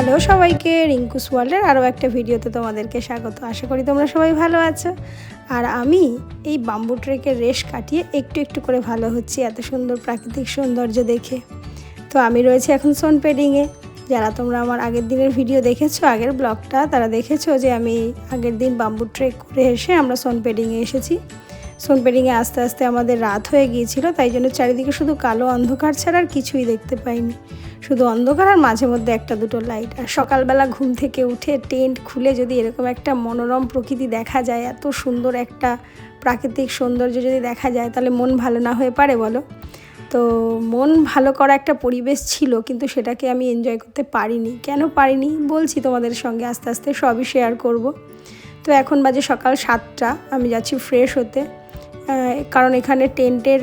Hello সবাইকে রিঙ্কুস ওয়ার্ল্ডের আরও একটা ভিডিওতে তোমাদেরকে স্বাগত। আশা করি তোমরা সবাই ভালো আছো। আর আমি এই বাম্বু ট্রেকের রেশ কাটিয়ে একটু একটু করে ভালো হচ্ছি এত সুন্দর প্রাকৃতিক সৌন্দর্য দেখে। তো আমি রয়েছি এখন সোনপেডিংয়ে যারা তোমরা আমার আগের দিনের ভিডিও দেখেছ, আগের ব্লগটা তারা দেখেছ যে আমি আগের দিন বাম্বু ট্রেক করে এসে আমরা সোনপেডিংয়ে এসেছি। সোনপেডিংয়ে আস্তে আস্তে আমাদের রাত হয়ে গিয়েছিল, তাই জন্য চারিদিকে শুধু কালো অন্ধকার ছাড়া আর কিছুই দেখতে পাইনি। শুধু অন্ধকার আর মাঝে মধ্যে একটা দুটো লাইট আর সকালবেলা ঘুম থেকে উঠে টেন্ট খুলে যদি এরকম একটা মনোরম প্রকৃতি দেখা যায়, এত সুন্দর একটা প্রাকৃতিক সৌন্দর্য যদি দেখা যায়, তাহলে মন ভালো না হয়ে পারে বলো? তো মন ভালো করা একটা পরিবেশ ছিল, কিন্তু সেটাকে আমি এনজয় করতে পারিনি। কেন পারিনি? বলছি তোমাদের সঙ্গে আস্তে আস্তে, সবই শেয়ার করব। তো এখন বাজে সকাল সাতটা, আমি যাচ্ছি ফ্রেশ হতে। কারণ এখানে টেন্টের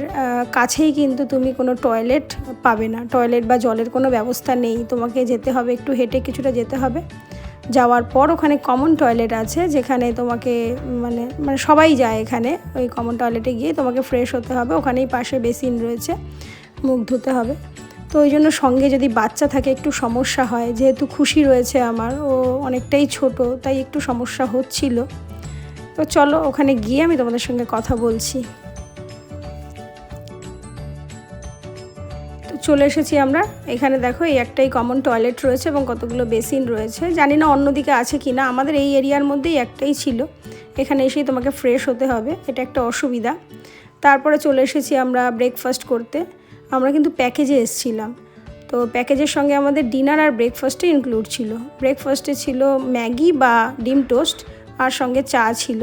কাছেই কিন্তু তুমি কোনো টয়লেট পাবে না। টয়লেট বা জলের কোনো ব্যবস্থা নেই। তোমাকে যেতে হবে, একটু হেঁটে কিছুটা যেতে হবে। যাওয়ার পর ওখানে কমন টয়লেট আছে, যেখানে তোমাকে মানে মানে সবাই যায় এখানে। ওই কমন টয়লেটে গিয়ে তোমাকে ফ্রেশ হতে হবে। ওখানেই পাশে বেসিন রয়েছে, মুখ ধুতে হবে। তো ওই জন্য সঙ্গে যদি বাচ্চা থাকে, একটু সমস্যা হয়। যেহেতু খুশি রয়েছে আমার, ও অনেকটাই ছোট, তাই একটু সমস্যা হচ্ছিল। তো চলো, ওখানে গিয়ে আমি তোমাদের সঙ্গে কথা বলছি। তো চলে এসেছি আমরা। এখানে দেখো, এই একটাই কমন টয়লেট রয়েছে এবং কতগুলো বেসিন রয়েছে। জানি না অন্যদিকে আছে কি না আমাদের এই এরিয়ার মধ্যেই একটাই ছিল। এখানে এসেই তোমাকে ফ্রেশ হতে হবে, এটা একটা অসুবিধা। তারপরে চলে এসেছি আমরা ব্রেকফাস্ট করতে। আমরা কিন্তু প্যাকেজে এসেছিলাম। তো প্যাকেজের সঙ্গে আমাদের ডিনার আর ব্রেকফাস্টে ইনক্লুড ছিল। ব্রেকফাস্টে ছিল ম্যাগি বা ডিম টোস্ট আর সঙ্গে চা ছিল।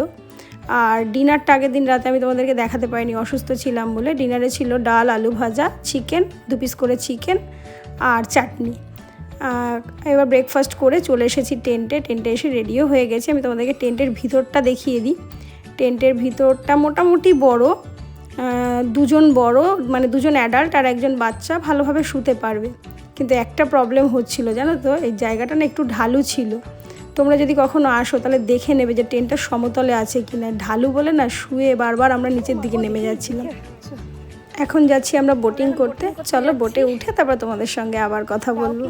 আর ডিনারটা আগের দিন রাতে আমি তোমাদেরকে দেখাতে পারিনি, অসুস্থ ছিলাম বলে। ডিনারে ছিল ডাল, আলু ভাজা, চিকেন, দু পিস করে চিকেন আর চাটনি। এবার ব্রেকফাস্ট করে চলে এসেছি টেন্টে। টেন্টে এসে রেডিও হয়ে গেছে। আমি তোমাদেরকে টেন্টের ভিতরটা দেখিয়ে দিই। টেন্টের ভিতরটা মোটামুটি বড় দুজন বড় মানে দুজন অ্যাডাল্ট আর একজন বাচ্চা ভালোভাবে শুতে পারবে। কিন্তু একটা প্রবলেম হচ্ছিল, জানো তো? এই জায়গাটা না একটু ঢালু ছিল। তোমরা যদি কখনো আসো তাহলে দেখে নেবে যে ট্রেনটা সমতলে আছে কি না ঢালু বলে না শুয়ে বারবার আমরা নিচের দিকে নেমে যাচ্ছিলাম। এখন যাচ্ছি আমরা বোটিং করতে। চলো বোটে উঠে তারপর তোমাদের সঙ্গে আবার কথা বলব।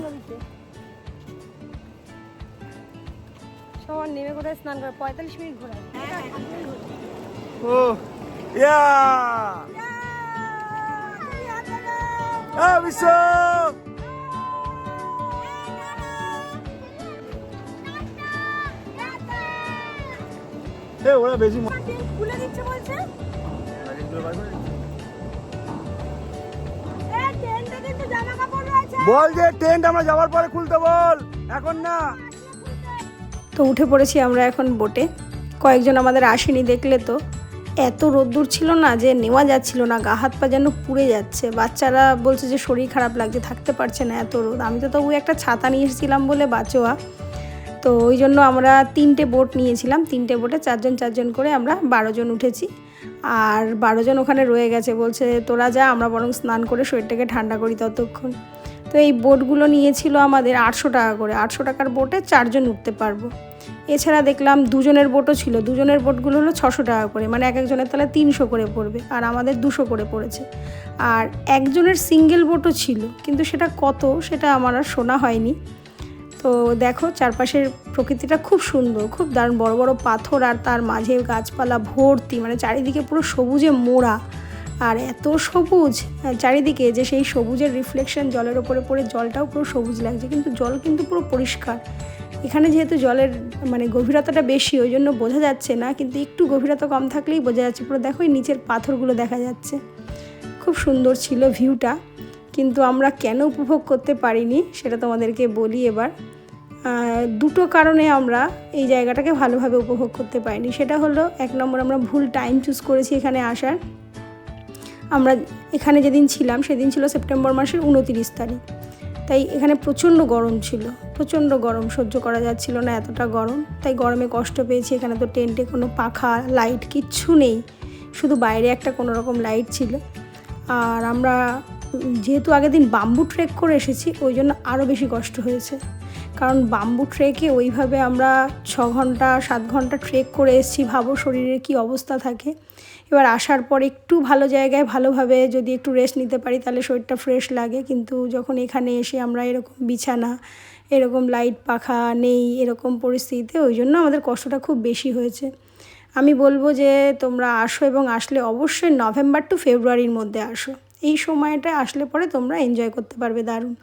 সবার নেমে কোথায় স্নান করে? পঁয়তাল্লিশ মিনিট ঘোরায় ও ইয়া! বিশ্ব! ওরা বেশি খুলে দিচ্ছে বলছে। জামা কাপড় রয়েছে। বল যে টেন্ট আমরা যাওয়ার পরে খুলতে বল এখন না। তো উঠে পড়েছি আমরা এখন বোটে কয়েকজন আমাদের আসেনি দেখলে তো। এত রোদ্দুর ছিল না যে নেওয়া যাচ্ছিল না গা হাত পা যেন পুড়ে যাচ্ছে। বাচ্চারা বলছে যে শরীর খারাপ লাগছে থাকতে পারছে না এত রোদ। আমি তো তবু একটা ছাতা নিয়ে এসেছিলাম বলে বাঁচোয়া। তো ওই জন্য আমরা তিনটে বোট নিয়েছিলাম। তিনটে বোটে চারজন চারজন করে আমরা বারো জন উঠেছি। আর বারো জন ওখানে রয়ে গেছে বলছে, তোরা যা, আমরা বরং স্নান করে শরীরটাকে ঠান্ডা করি ততক্ষণ। তো এই বোটগুলো নিয়েছিল আমাদের আটশো টাকা করে। আটশো টাকার বোটে চারজন উঠতে পারব। এছাড়া দেখলাম দুজনের বোটও ছিল। দুজনের বোটগুলো হলো ছশো টাকা করে। মানে এক একজনের তাহলে তিনশো করে পড়বে। আর আমাদের দুশো করে পড়েছে। আর একজনের সিঙ্গেল বোটও ছিল। কিন্তু সেটা কত, সেটা আমার আর শোনা হয়নি। তো দেখো চারপাশের প্রকৃতিটা খুব সুন্দর, খুব দারুণ। বড় বড় পাথর আর তার মাঝে গাছপালা ভর্তি মানে চারিদিকে পুরো সবুজে মোড়া। আর এত সবুজ চারিদিকে যে সেই সবুজের রিফ্লেকশন জলের ওপরে পড়ে জলটাও পুরো সবুজ লাগছে, কিন্তু জল কিন্তু পুরো পরিষ্কার। এখানে যেহেতু জলের মানে গভীরতাটা বেশি, ওই জন্য বোঝা যাচ্ছে না, কিন্তু একটু গভীরতা কম থাকলেই বোঝা যাচ্ছে। পুরো দেখো নিচের পাথরগুলো দেখা যাচ্ছে। খুব সুন্দর ছিল ভিউটা কিন্তু আমরা কেন উপভোগ করতে পারিনি সেটা তোমাদেরকে বলি এবার। দুটো কারণে আমরা এই জায়গাটাকে ভালোভাবে উপভোগ করতে পারিনি। সেটা হলো, এক নম্বর আমরা ভুল টাইম চুজ করেছি এখানে আসার। আমরা এখানে যেদিন ছিলাম সেদিন ছিল সেপ্টেম্বর মাসের উনতিরিশ তারিখ। তাই এখানে প্রচণ্ড গরম ছিল। প্রচণ্ড গরম, সহ্য করা যাচ্ছিল না, এতটা গরম। তাই গরমে কষ্ট পেয়েছি। এখানে তো টেন্টে কোনো পাখা লাইট কিচ্ছু নেই। শুধু বাইরে একটা কোনো রকম লাইট ছিল। আর আমরা যেহেতু আগের দিন বাম্বু ট্রেক করে এসেছি, ওই জন্য আরও বেশি কষ্ট হয়েছে। কারণ বাম্বু ট্রেকে ওইভাবে আমরা ছ ঘণ্টা, সাত ঘণ্টা ট্রেক করে এসেছি, ভাবো শরীরের কি অবস্থা থাকে। এবার আসার পর একটু ভালো জায়গায় ভালোভাবে যদি একটু রেস্ট নিতে পারি, তাহলে শরীরটা ফ্রেশ লাগে। কিন্তু যখন এখানে এসে আমরা এরকম বিছানা, এরকম লাইট পাখা নেই, এরকম পরিস্থিতিতে, ওই জন্য আমাদের কষ্টটা খুব বেশি হয়েছে। আমি বলব যে তোমরা আসো এবং আসলে অবশ্যই নভেম্বর টু ফেব্রুয়ারির মধ্যে আসো। এই সময়টা আসলে পরে তোমরা এনজয় করতে পারবে, দারুণ।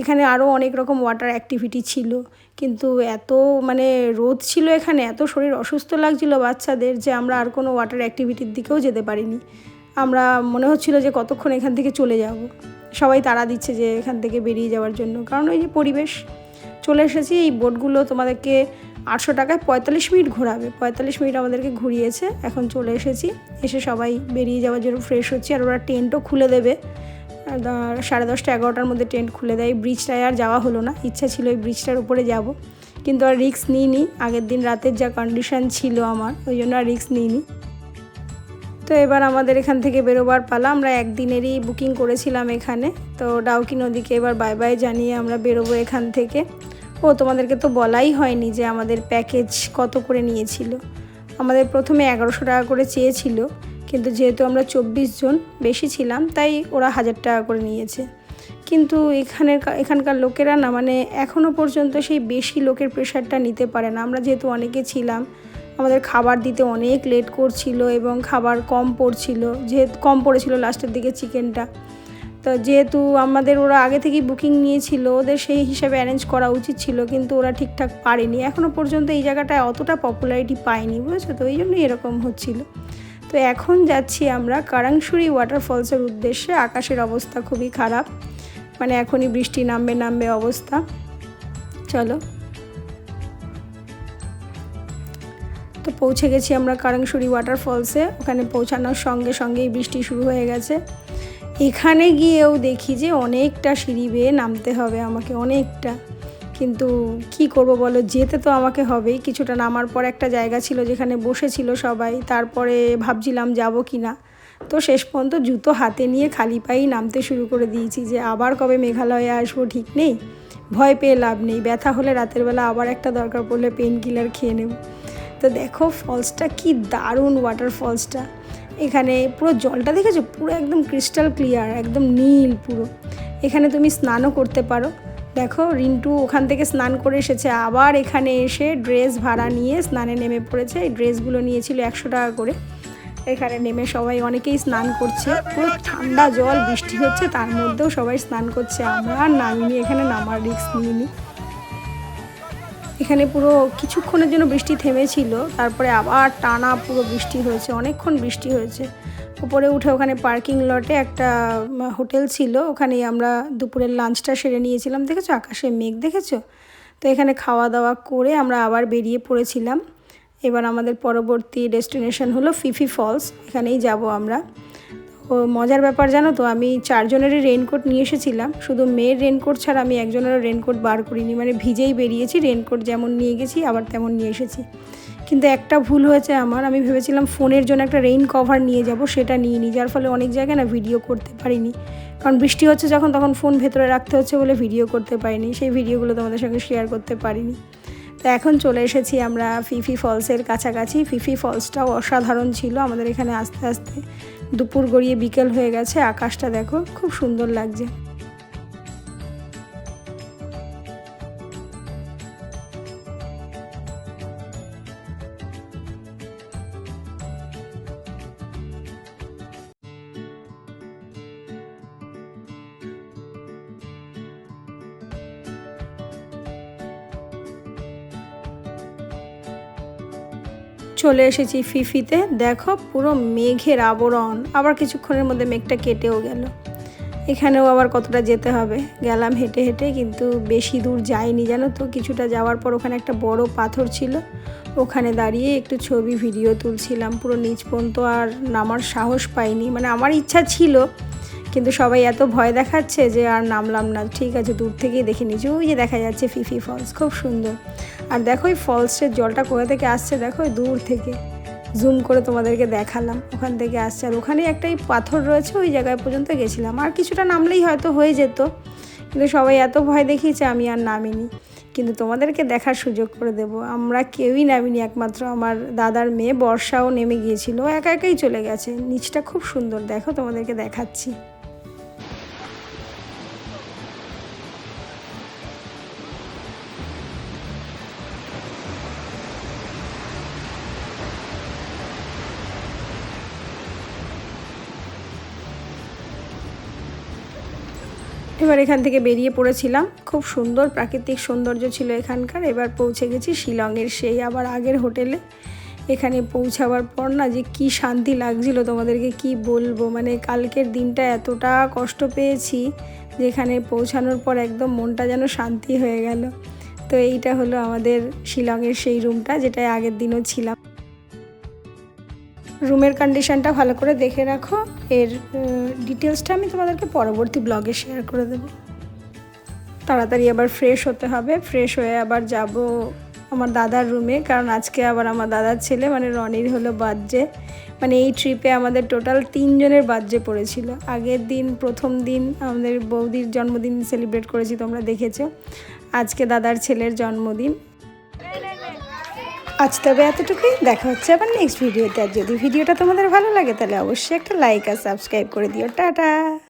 এখানে আরও অনেক রকম ওয়াটার অ্যাক্টিভিটি ছিল, কিন্তু এত মানে রোদ ছিল এখানে, এত শরীর অসুস্থ লাগছিল বাচ্চাদের যে আমরা আর কোনো ওয়াটার অ্যাক্টিভিটির দিকেও যেতে পারিনি। আমরা মনে হচ্ছিল যে কতক্ষণ এখান থেকে চলে যাব। সবাই তাড়া দিচ্ছে যে এখান থেকে বেরিয়ে যাওয়ার জন্য। কারণ ওই যে পরিবেশ, চলে এসেছি, এই বোটগুলো তোমাদেরকে আটশো টাকায় পঁয়তাল্লিশ মিনিট ঘোরাবে। পঁয়তাল্লিশ মিনিট আমাদেরকে ঘুরিয়েছে। এখন চলে এসেছি। এসে সবাই বেরিয়ে যাওয়ার জন্য ফ্রেশ হচ্ছি আর ওরা টেন্টও খুলে দেবে। সাড়ে দশটা এগারোটার মধ্যে টেন্ট খুলে দেয়। ব্রিজটায় আর যাওয়া হলো না। ইচ্ছা ছিল ওই ব্রিজটার উপরে যাব। কিন্তু আর রিস্ক নিইনি। আগের দিন রাতের যা কন্ডিশন ছিল আমার, ওই জন্য আর রিস্ক নিইনি। তো এবার আমাদের এখান থেকে বেরোবার পালা। আমরা একদিনেরই বুকিং করেছিলাম এখানে। তো ডাউকি নদীকে এবার বাই বাই জানিয়ে আমরা বেরোবো এখান থেকে। ও তোমাদেরকে তো বলাই হয়নি যে আমাদের প্যাকেজ কত করে নিয়েছিল। আমাদের প্রথমে এগারোশো টাকা করে চেয়েছিল, কিন্তু যেহেতু আমরা চব্বিশ জন বেশি ছিলাম, তাই ওরা হাজার টাকা করে নিয়েছে। কিন্তু এখানের এখানকার লোকেরা না মানে এখনও পর্যন্ত সেই বেশি লোকের প্রেশারটা নিতে পারে না। আমরা যেহেতু অনেকে ছিলাম, আমাদের খাবার দিতে অনেক লেট করছিল এবং খাবার কম পড়ছিল, যেহেতু কম পড়েছিল লাস্টের দিকে চিকেনটা তো যেহেতু আমাদের ওরা আগে থেকেই বুকিং নিয়েছিল, ওদের সেই হিসাবে অ্যারেঞ্জ করা উচিত ছিল, কিন্তু ওরা ঠিকঠাক পারেনি। এখনও পর্যন্ত এই জায়গাটায় অতটা পপুলারিটি পায়নি, বুঝেছ? তো এই জন্যই এরকম হচ্ছিল। তো এখন যাচ্ছি আমরা কারাংশুরি ওয়াটারফলসের উদ্দেশ্যে। আকাশের অবস্থা খুবই খারাপ। মানে এখনই বৃষ্টি নামবে নামবে অবস্থা। চলো। তো পৌঁছে গেছি আমরা কারাংশুরি ওয়াটারফলসে ওখানে পৌঁছানোর সঙ্গে সঙ্গেই বৃষ্টি শুরু হয়ে গেছে। এখানে গিয়েও দেখি যে অনেকটা সিঁড়ি বেয়ে নামতে হবে আমাকে, অনেকটা। কিন্তু কি করব বলো, যেতে তো আমাকে হবেই। কিছুটা নামার পর একটা জায়গা ছিল যেখানে বসেছিল সবাই, তারপরে ভাবছিলাম যাব কি না। তো শেষ পর্যন্ত জুতো হাতে নিয়ে খালি পায়েই নামতে শুরু করে দিয়েছি যে আবার কবে মেঘালয়ে আসব ঠিক নেই? ভয় পেয়ে লাভ নেই, ব্যথা হলে রাতের বেলা আবার একটা দরকার পড়লে পেন কিলার খেয়ে নেব। তো দেখো ফলসটা কি দারুণ ওয়াটার ফলসটা এখানে পুরো জলটা দেখেছ? পুরো একদম ক্রিস্টাল ক্লিয়ার একদম নীল পুরো। এখানে তুমি স্নানও করতে পারো। দেখো, রিন্টু ওখান থেকে স্নান করে এসেছে। আবার এখানে এসে ড্রেস ভাড়া নিয়ে স্নানে নেমে পড়েছে। এই ড্রেসগুলো নিয়েছিল একশো টাকা করে। এখানে নেমে সবাই অনেকেই স্নান করছে। পুরো ঠান্ডা জল, বৃষ্টি হচ্ছে, তার মধ্যেও সবাই স্নান করছে। আমরা নামিনি এখানে নামার রিস্ক নিইনি। এখানে পুরো কিছুক্ষণের জন্য বৃষ্টি থেমেছিল, তারপরে আবার টানা পুরো বৃষ্টি হয়েছে, অনেকক্ষণ বৃষ্টি হয়েছে। উপরে উঠে ওখানে পার্কিং লটে একটা হোটেল ছিল, ওখানেই আমরা দুপুরের লাঞ্চটা সেরে নিয়েছিলাম, দেখেছ? আকাশে মেঘ, দেখেছ? তো এখানে খাওয়া দাওয়া করে আমরা আবার বেরিয়ে পড়েছিলাম। এবার আমাদের পরবর্তী ডেস্টিনেশন হলো ফিফি ফলস, এখানেই যাব আমরা। ও, মজার ব্যাপার জানো তো, আমি চারজনেরই রেনকোট নিয়ে এসেছিলাম। শুধু মেয়ের রেনকোট ছাড়া আমি একজনেরও রেনকোট বার করিনি। মানে ভিজেই বেরিয়েছি রেনকোট যেমন নিয়ে গেছি, আবার তেমন নিয়ে এসেছি। কিন্তু একটা ভুল হয়েছে আমার। আমি ভেবেছিলাম ফোনের জন্য একটা রেইন কভার নিয়ে যাব, সেটা নিয়ে নিই যার ফলে অনেক জায়গায় না ভিডিও করতে পারিনি। কারণ বৃষ্টি হচ্ছে যখন, তখন ফোন ভেতরে রাখতে হচ্ছে বলে ভিডিও করতে পারিনি। সেই ভিডিওগুলো তোমাদের সঙ্গে শেয়ার করতে পারিনি। তো এখন চলে এসেছি আমরা ফিফি ফলসের কাছাকাছি। ফিফি ফলসটাও অসাধারণ ছিল আমাদের এখানে আস্তে আস্তে। দুপুর গড়িয়ে বিকেল হয়ে গেছে আকাশটা দেখো খুব সুন্দর লাগছে। চলে এসেছি ফিফিতে। দেখো, পুরো মেঘের আবরণ। আবার কিছুক্ষণের মধ্যে মেঘটা কেটেও গেল। এখানেও আবার কতটা যেতে হবে? গেলাম হেঁটে হেঁটে, কিন্তু বেশি দূর যাইনি, জানো তো। কিছুটা যাওয়ার পর ওখানে একটা বড় পাথর ছিল। ওখানে দাঁড়িয়ে একটু ছবি, ভিডিও তুলছিলাম। পুরো নিচ পর্যন্ত আর নামার সাহস পাইনি। মানে আমার ইচ্ছা ছিল কিন্তু সবাই এত ভয় দেখাচ্ছে যে আর নামলাম না। ঠিক আছে, দূর থেকেই দেখে নিয়েছি। ওই যে দেখা যাচ্ছে ফিফি ফলস খুব সুন্দর। আর দেখো ওই ফলসের জলটা কোথা থেকে আসছে? দেখো দূর থেকে। জুম করে তোমাদেরকে দেখালাম। ওখান থেকে আসছে। আর ওখানে একটাই পাথর রয়েছে, ওই জায়গায় পর্যন্ত গেছিলাম। আর কিছুটা নামলেই হয়তো হয়ে যেত। কিন্তু সবাই এত ভয় দেখিয়েছে, আমি আর নামিনি। কিন্তু তোমাদেরকে দেখার সুযোগ করে দেব। আমরা কেউই নামিনি, একমাত্র আমার দাদার মেয়ে, বর্ষাও নেমে গিয়েছিল। একা একাই চলে গেছে। নিচটা খুব সুন্দর। দেখো তোমাদেরকে দেখাচ্ছি। এবার এখান থেকে বেরিয়ে পড়েছিলাম। খুব সুন্দর প্রাকৃতিক সৌন্দর্য ছিল এখানকার। এবার পৌঁছে গেছি শিলংয়ের সেই আবার আগের হোটেলে। এখানে পৌঁছাবার পর না যে কি শান্তি লাগছিল তোমাদেরকে কি বলব? মানে কালকের দিনটা এতটা কষ্ট পেয়েছি যেখানে পৌঁছানোর পর একদম মনটা যেন শান্তি হয়ে গেল। তো এইটা হলো আমাদের শিলংয়ের সেই রুমটা যেটায় আগের দিনও ছিলাম। রুমের কন্ডিশনটা ভালো করে দেখে রাখো। এর ডিটেলসটা আমি তোমাদেরকে পরবর্তী ব্লগে শেয়ার করে দেবো। তাড়াতাড়ি আবার ফ্রেশ হতে হবে। ফ্রেশ হয়ে আবার যাব আমার দাদার রুমে কারণ আজকে আবার আমার দাদার ছেলে মানে রনির হলো বার্থডে মানে এই ট্রিপে আমাদের টোটাল তিনজনের বার্থডে পড়েছিল। আগের দিন, প্রথম দিন আমাদের বৌদির জন্মদিন সেলিব্রেট করেছি, তোমরা দেখেছ। আজকে দাদার ছেলের জন্মদিন। আজ তবে এতটুকুই, দেখা হচ্ছে আবার নেক্সট ভিডিওতে আর যদি ভিডিওটা তোমাদের ভালো লাগে, তাহলে অবশ্যই একটা লাইক আর সাবস্ক্রাইব করে দিও। টাটা!